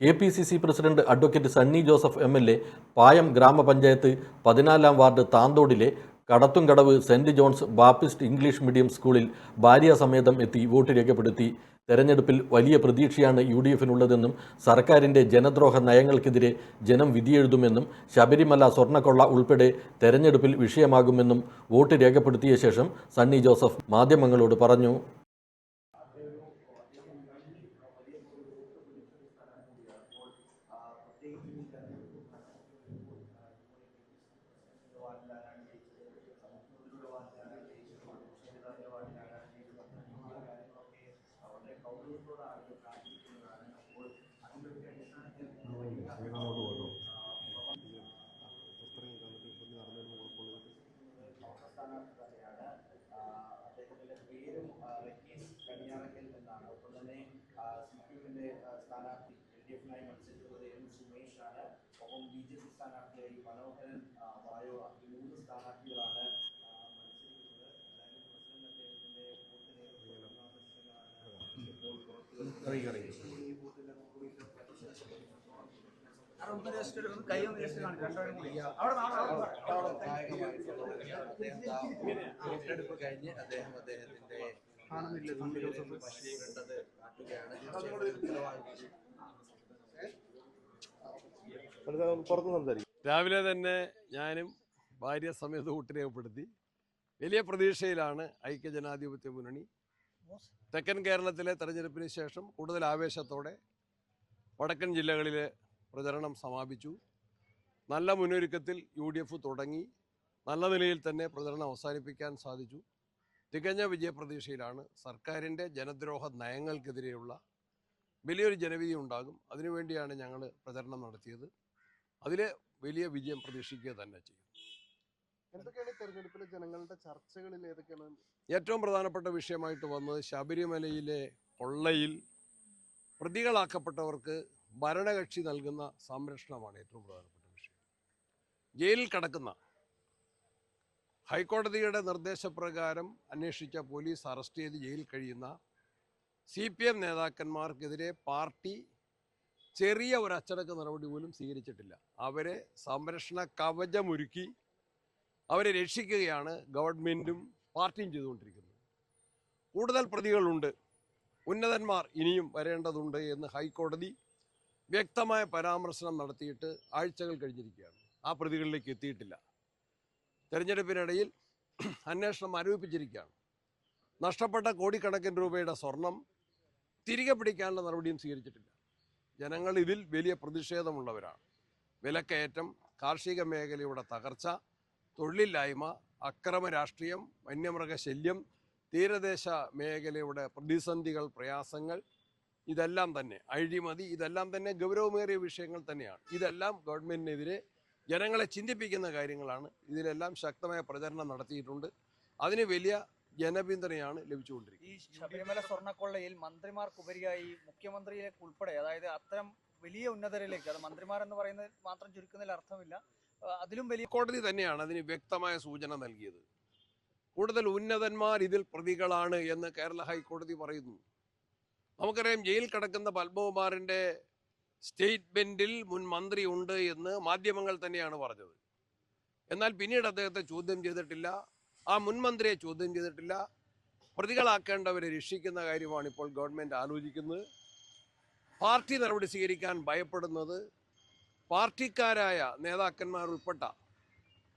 K P C C president advocate Sunny Joseph M L A Payam ഗ്രാമപഞ്ചായത്ത് പതിനാലാം ward താന്തോടിലെ Kadathumkadavu Saint John's Baptist English medium സ്കൂളിൽ ഭാര്യാസമേതം എത്തി vote രേഖപ്പെടുത്തി. തെരഞ്ഞെടുപ്പിൽ വലിയ പ്രതീക്ഷയാണ് യു ഡി എഫിനുള്ളതെന്നും സർക്കാരിന്റെ ജനദ്രോഹ നയങ്ങൾക്കെതിരെ ജനം വിധിയെഴുതുമെന്നും ശബരിമല സ്വർണക്കൊള്ള ഉൾപ്പെടെ തെരഞ്ഞെടുപ്പിൽ വിഷയമാകുമെന്നും വോട്ട് രേഖപ്പെടുത്തിയ ശേഷം സണ്ണി ജോസഫ് മാധ്യമങ്ങളോട് പറഞ്ഞു അദ്ദേഹത്തിന്റെ പേരും റക്കീസ് കണിയാറക്കൽ എന്നാണ് ഒപ്പം തന്നെ സി പി എമ്മിന്റെ സ്ഥാനാർത്ഥി എൽ ഡി എഫിനായി മത്സരിക്കുന്നത് എം സുമേഷ് ആണ് ഒപ്പം ബി ജെ പി സ്ഥാനാർത്ഥിയായി മനോഹരൻ വായോള ഈ മൂന്ന് സ്ഥാനാർത്ഥികളാണ് മത്സരിക്കുന്നത്. എന്തായാലും പ്രസിഡന്റ് അദ്ദേഹത്തിന്റെ മുകളിൽ വോട്ടെടുപ്പ് കഴിഞ്ഞ് അദ്ദേഹം അദ്ദേഹത്തിന്റെ പശുവിടേണ്ടത് കാട്ടുകയാണ്. രാവിലെ തന്നെ ഞാനും ഭാര്യ സമേത കൂട്ടി രേഖപ്പെടുത്തി. വലിയ പ്രതീക്ഷയിലാണ് ഐക്യജനാധിപത്യ മുന്നണി തെക്കൻ കേരളത്തിലെ തെരഞ്ഞെടുപ്പിന് ശേഷം കൂടുതൽ ആവേശത്തോടെ വടക്കൻ ജില്ലകളിലെ പ്രചരണം സമാപിച്ചു. നല്ല മുന്നൊരുക്കത്തിൽ യു തുടങ്ങി. നല്ല നിലയിൽ തന്നെ പ്രചരണം അവസാനിപ്പിക്കാൻ സാധിച്ചു. തികഞ്ഞ വിജയപ്രതീക്ഷയിലാണ് സർക്കാരിന്റെ ജനദ്രോഹ നയങ്ങൾക്കെതിരെയുള്ള വലിയൊരു ജനവിധി ഉണ്ടാകും. അതിനുവേണ്ടിയാണ് ഞങ്ങൾ പ്രചരണം നടത്തിയത്. അതിൽ വലിയ വിജയം പ്രതീക്ഷിക്കുക തന്നെ ചെയ്യും. എന്തൊക്കെയാണ് തെരഞ്ഞെടുപ്പിലെ ജനങ്ങളുടെ ചർച്ചകളിൽ ഏതൊക്കെയാണ്? ഏറ്റവും പ്രധാനപ്പെട്ട വിഷയമായിട്ട് വന്നത് ശബരിമലയിലെ കൊള്ളയിൽ പ്രതികളാക്കപ്പെട്ടവർക്ക് ഭരണകക്ഷി നൽകുന്ന സംരക്ഷണമാണ് ഏറ്റവും പ്രധാനപ്പെട്ട വിഷയം. ജയിലിൽ കടക്കുന്ന ഹൈക്കോടതിയുടെ നിർദ്ദേശപ്രകാരം അന്വേഷിച്ച പോലീസ് അറസ്റ്റ് ചെയ്ത് ജയിലിൽ കഴിയുന്ന സി പി എം നേതാക്കന്മാർക്കെതിരെ പാർട്ടി ചെറിയ ഒരു അച്ചടക്ക നടപടി പോലും സ്വീകരിച്ചിട്ടില്ല. അവരെ സംരക്ഷണ കവചമൊരുക്കി അവരെ രക്ഷിക്കുകയാണ് ഗവൺമെന്റും പാർട്ടിയും ചെയ്തുകൊണ്ടിരിക്കുന്നത്. കൂടുതൽ പ്രതികളുണ്ട്. ഉന്നതന്മാർ ഇനിയും വരേണ്ടതുണ്ട് എന്ന് ഹൈക്കോടതി വ്യക്തമായ പരാമർശനം നടത്തിയിട്ട് ആഴ്ചകൾ കഴിഞ്ഞിരിക്കുകയാണ്. ആ പ്രതികളിലേക്ക് എത്തിയിട്ടില്ല. തെരഞ്ഞെടുപ്പിനിടയിൽ അന്വേഷണം ആരോപിച്ചിരിക്കുകയാണ് നഷ്ടപ്പെട്ട കോടിക്കണക്കിന് രൂപയുടെ സ്വർണം തിരികെ പിടിക്കാനുള്ള നടപടിയും സ്വീകരിച്ചിട്ടില്ല. ജനങ്ങൾ ഇതിൽ വലിയ പ്രതിഷേധമുള്ളവരാണ്. വിലക്കയറ്റം കാർഷിക മേഖലയുടെ തകർച്ച തൊഴിലില്ലായ്മ അക്രമ രാഷ്ട്രീയം വന്യമൃഗശല്യം തീരദേശ മേഖലയുടെ പ്രതിസന്ധികൾ പ്രയാസങ്ങൾ ഇതെല്ലാം തന്നെ അഴിമതി ഇതെല്ലാം തന്നെ ഗൗരവമേറിയ വിഷയങ്ങൾ തന്നെയാണ്. ഇതെല്ലാം ഗവൺമെന്റിനെതിരെ ജനങ്ങളെ ചിന്തിപ്പിക്കുന്ന കാര്യങ്ങളാണ്. ഇതിലെല്ലാം ശക്തമായ പ്രചരണം നടത്തിയിട്ടുണ്ട്. അതിന് വലിയ ജനപിന്തുണയാണ് ലഭിച്ചുകൊണ്ടിരിക്കുന്നത്. ഈ ശബരിമല സ്വർണക്കൊള്ളയിൽ മന്ത്രിമാർക്കുപരിയായി മുഖ്യമന്ത്രിയിലേക്ക് ഉൾപ്പെടെ അതായത് അത്തരം വലിയ ഉന്നതരിലേക്ക് അത് മന്ത്രിമാർ എന്ന് പറയുന്നത് മാത്രം ചുരുക്കുന്നതിൽ അർത്ഥമില്ല അതിലും വലിയ കോടതി തന്നെയാണ് അതിന് വ്യക്തമായ സൂചന നൽകിയത്. കൂടുതൽ ഉന്നതന്മാർ ഇതിൽ പ്രതികളാണ് എന്ന് കേരള ഹൈക്കോടതി പറയുന്നു. നമുക്കറിയാം ജയിൽ കിടക്കുന്ന പത്മകുമാറിന്റെ സ്റ്റേറ്റ്മെന്റിൽ മുൻ മന്ത്രി ഉണ്ട് എന്ന് മാധ്യമങ്ങൾ തന്നെയാണ് പറഞ്ഞത്. എന്നാൽ പിന്നീട് അദ്ദേഹത്തെ ചോദ്യം ചെയ്തിട്ടില്ല. ആ മുൻമന്ത്രിയെ ചോദ്യം ചെയ്തിട്ടില്ല. പ്രതികളാക്കേണ്ടവരെ രക്ഷിക്കുന്ന കാര്യമാണ് ഇപ്പോൾ ഗവൺമെന്റ് ആലോചിക്കുന്നത്. പാർട്ടി നടപടി സ്വീകരിക്കാൻ ഭയപ്പെടുന്നത് പാർട്ടിക്കാരായ നേതാക്കന്മാർ ഉൾപ്പെട്ട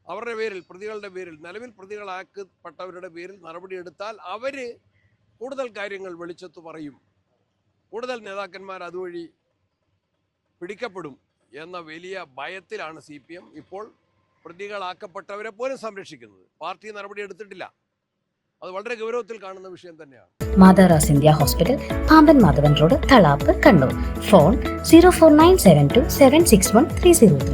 അവരുടെ പേരിൽ പ്രതികളുടെ പേരിൽ നിലവിൽ പ്രതികളാക്കപ്പെട്ടവരുടെ പേരിൽ നടപടിയെടുത്താൽ അവർ കൂടുതൽ കാര്യങ്ങൾ വെളിച്ചത്ത് പറയും. കൂടുതൽ നേതാക്കന്മാർ അതുവഴി പിടിക്കപ്പെടും എന്ന വലിയ ഭയത്തിലാണ് സി ഇപ്പോൾ പ്രതികളാക്കപ്പെട്ടവരെ പോലും സംരക്ഷിക്കുന്നത്. പാർട്ടി നടപടി എടുത്തിട്ടില്ല. അത് വളരെ ഗൗരവത്തിൽ കാണുന്ന വിഷയം തന്നെയാണ്. Matharas India hospital Pamban Madhavan road Thalap Kannur. Phone zero four nine seven two seven six one three zero three